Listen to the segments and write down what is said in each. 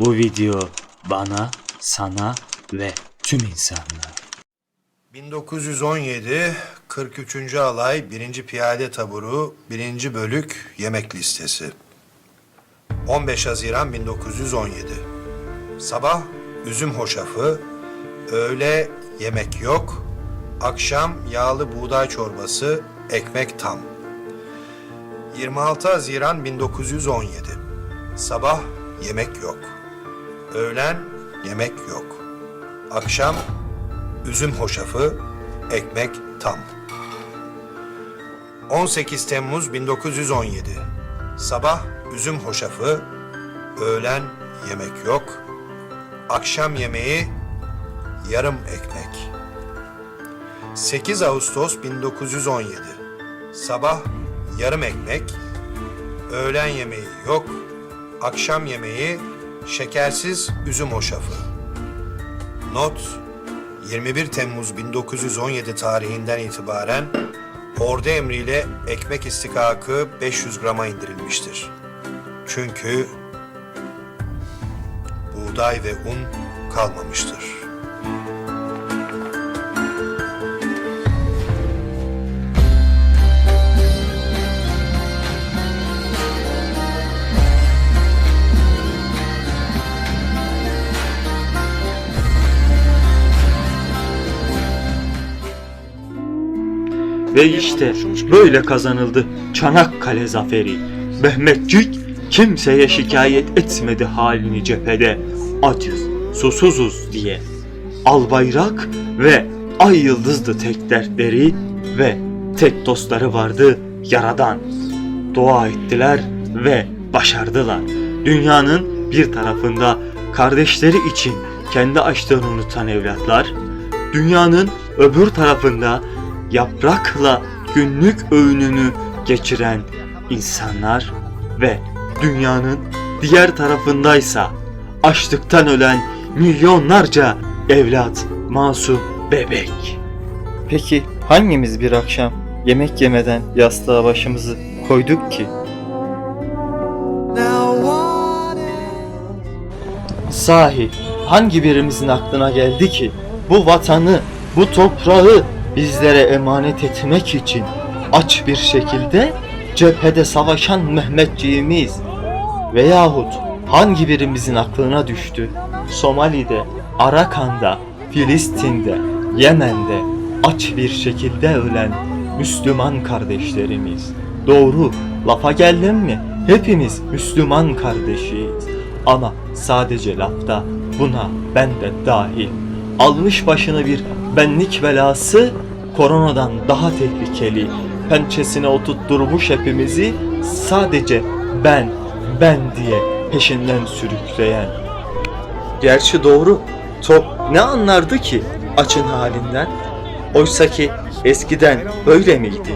Bu video bana, sana ve tüm insanlığa. 1917 43. Alay 1. Piyade Taburu 1. Bölük Yemek Listesi 15 Haziran 1917 Sabah üzüm hoşafı, öğle yemek yok, akşam yağlı buğday çorbası, ekmek tam. 26 Haziran 1917 Sabah yemek yok, öğlen yemek yok, akşam üzüm hoşafı, ekmek tam. 18 Temmuz 1917 Sabah üzüm hoşafı, öğlen yemek yok, akşam yemeği yarım ekmek. 8 Ağustos 1917 Sabah yarım ekmek, öğlen yemeği yok, akşam yemeği şekersiz üzüm hoşafı. Not 21 Temmuz 1917 tarihinden itibaren ordu emriyle ekmek istikakı 500 grama indirilmiştir. Çünkü buğday ve un kalmamıştır. Ve işte böyle kazanıldı Çanakkale zaferi. Mehmetçik kimseye şikayet etmedi halini cephede. Acız, susuzuz diye. Al bayrak ve ay yıldızdı tek dertleri ve tek dostları vardı yaradan. Dua ettiler ve başardılar. Dünyanın bir tarafında kardeşleri için kendi açlığını unutan evlatlar, dünyanın öbür tarafında yaprakla günlük öğününü geçiren insanlar ve dünyanın diğer tarafındaysa açlıktan ölen milyonlarca evlat, masum bebek. Peki hangimiz bir akşam yemek yemeden yastığa başımızı koyduk ki? Sahi hangi birimizin aklına geldi ki bu vatanı, bu toprağı bizlere emanet etmek için aç bir şekilde cephede savaşan Mehmetçiğimiz veyahut hangi birimizin aklına düştü Somali'de, Arakan'da, Filistin'de, Yemen'de aç bir şekilde ölen Müslüman kardeşlerimiz. Doğru, lafa geldim mi? Hepimiz Müslüman kardeşiyiz. Ama sadece lafta buna ben de dahil. Almış başını bir benlik belası koronadan daha tehlikeli. Pençesine oturtturmuş hepimizi sadece ben, ben diye peşinden sürükleyen. Gerçi doğru. Top ne anlardı ki açın halinden? Oysa ki eskiden böyle miydi?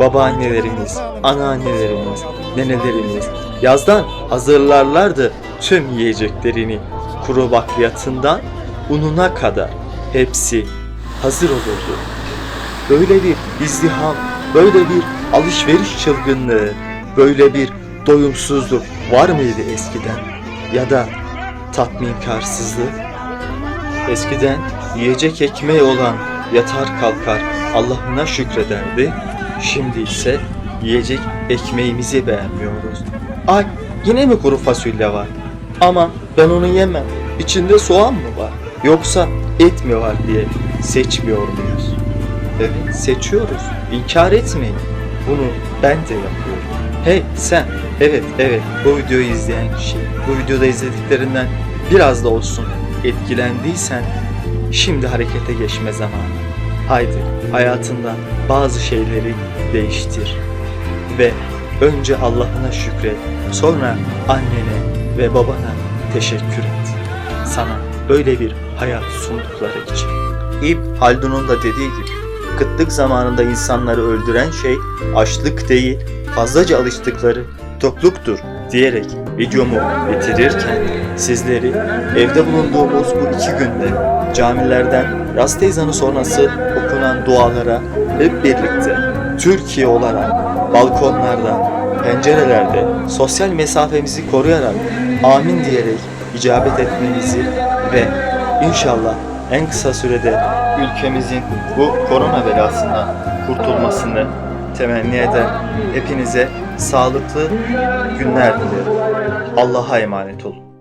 Babaannelerimiz, anaannelerimiz, nenelerimiz yazdan hazırlarlardı tüm yiyeceklerini. Kuru bakliyatından ununa kadar hepsi hazır olurdu. Böyle bir izdiham, böyle bir alışveriş çılgınlığı, böyle bir doyumsuzluk var mıydı eskiden? Ya da tatminkarsızlık? Eskiden yiyecek ekmeği olan yatar kalkar Allah'ına şükrederdi. Şimdi ise yiyecek ekmeğimizi beğenmiyoruz. Ay yine mi kuru fasulye var? Ama ben onu yemem. İçinde soğan mı var? Yoksa et mi var diye seçmiyor muyuz? Evet seçiyoruz. İnkar etmeyin. Bunu ben de yapıyorum. Hey sen. Evet evet bu videoyu izleyen kişi. Bu videoda izlediklerinden biraz da olsun etkilendiysen şimdi harekete geçme zamanı. Haydi hayatında bazı şeyleri değiştir. Ve önce Allah'ına şükret. Sonra annene ve babana teşekkür et. Sana böyle bir hayat sundukları için. İbn Haldun'un da dediği gibi kıtlık zamanında insanları öldüren şey açlık değil, fazlaca alıştıkları tokluktur diyerek videomu bitirirken sizleri evde bulunduğumuz bu iki günde camilerden Rast Teyzan'ı sonrası okunan dualara hep birlikte Türkiye olarak balkonlarda, pencerelerde sosyal mesafemizi koruyarak amin diyerek icabet etmenizi ve inşallah en kısa sürede ülkemizin bu korona belasından kurtulmasını temenni eder. Hepinize sağlıklı günler dilerim. Allah'a emanet olun.